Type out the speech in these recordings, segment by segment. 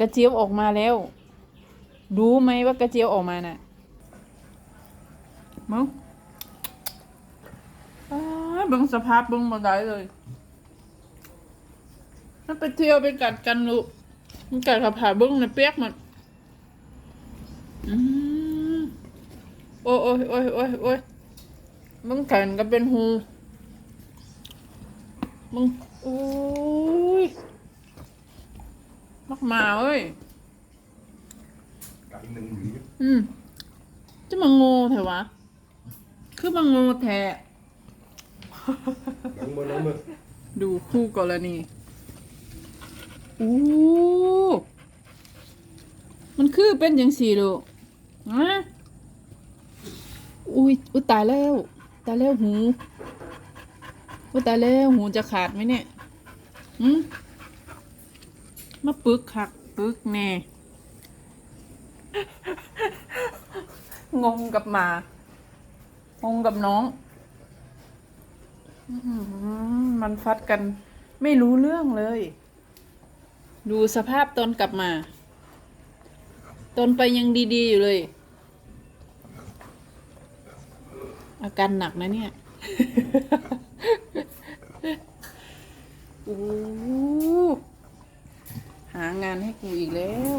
กระเจี๊ยวออกมาแล้ว รู้ไหมว่ากระเจี๊ยวออกมาน่ะมึงเบิ่งสภาพเบิ่งมาไดเลยถ้าไปเที่ยวไปกัดกันลูกมันกัดกับผาเบิ่งในเปียกมันอืมโอ้ยโอ้ยโอ้ยโอ้ยโอ้ยมึงแขนก็เป็นหูมึงโอ้ ยมักหมาเอ้ยกับอีกหนึ่งหวีอืมจะมาโง่แถวะ คือมาโง่แท้ หลังมือหลังมือดูคู่กรณีอู้มันคือเป็นยังสี่ลูกฮะอุ้ยอุ้ยตายแล้ว ตายแล้วหูอุ้ยตายแล้วหูจะขาดไหมเนี่ยอืม มาปึกคักปึกแน่ งงกับหมา งงกับน้อง มันฟัดกันไม่รู้เรื่องเลย ดูสภาพตนกลับมา ตนไปยังดีๆอยู่เลย อาการหนักนะเนี่ย โอ้ หางานให้กูอีกแล้ว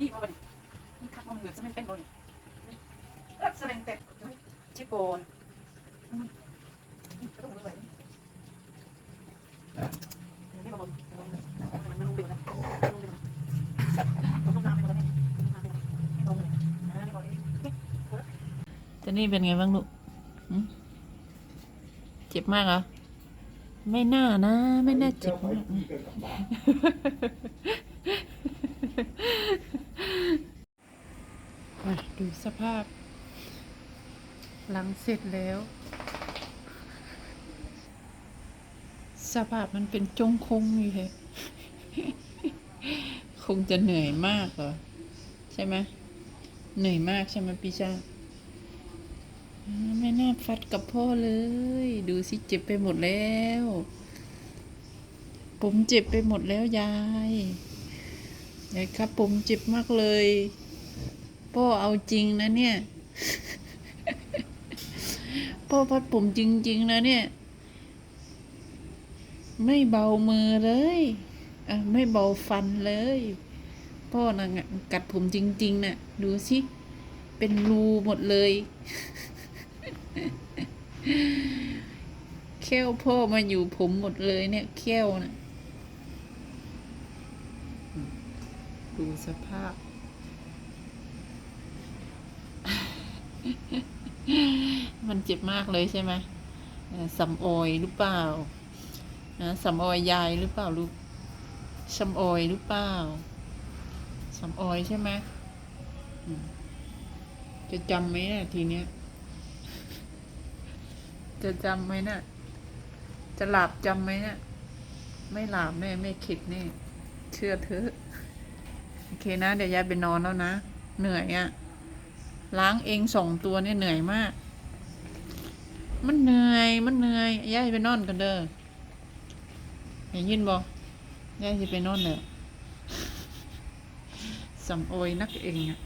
นี่มาบันนี่คักมันเหลือจะไม่เป็นบนรักแสดงแต่ชิ โกนจะนี่เป็นไงบ้างลูกหึเจ็บมากเหรอ ไม่น่านะ ไม่น่าเจ็บมากนะมาดูสภาพ หลังเสร็จแล้ว สภาพมันเป็นจงคงอยู่เลยคงจะเหนื่อยมากเหรอ ใช่ไหมเหนื่อยมากใช่ไหมพี่ชาอ่าไม่น่าฟัดกับพ่อเลย ดูสิเจ็บไปหมดแล้ว ผมเจ็บไปหมดแล้วยายยายครับผมเจ็บมากเลย พ่อเอาจริงนะเนี่ย พ่อพัดผมจริง ๆ นะเนี่ย ไม่เบามือเลยอะไม่เบาฟันเลย พ่อนะงะกัดผมจริง ๆน่ะ ดูสิ เป็นรูหมดเลยแค้วพ่อมาอยู่ผมหมดเลยเนี่ยแค้วนะดูสภาพ มันเจ็บมากเลยใช่ไหมสำออยหรือเปล่านะสำออยยายหรือเปล่าลูกสำออยหรือเปล่าสำออยใช่ไหมจะจำไหมนี่ยทีเนี้ย จะจำไหมน่ะจะหลับจำไหมนี่ยไม่หลับแน่ไม่คิดแน่เชื่อเถอะโอเคนะ เดี๋ยวยายไปนอนแล้วนะ เหนื่อยอะ่ะ ล้างเองสองตัวเนี่ยเหนื่อยมาก มันเหนื่อย มันเหนื่อยยายไปนอนกันเด้อเห็นยินบอยายจะไปน่นเลยสำโอยนักเองอะ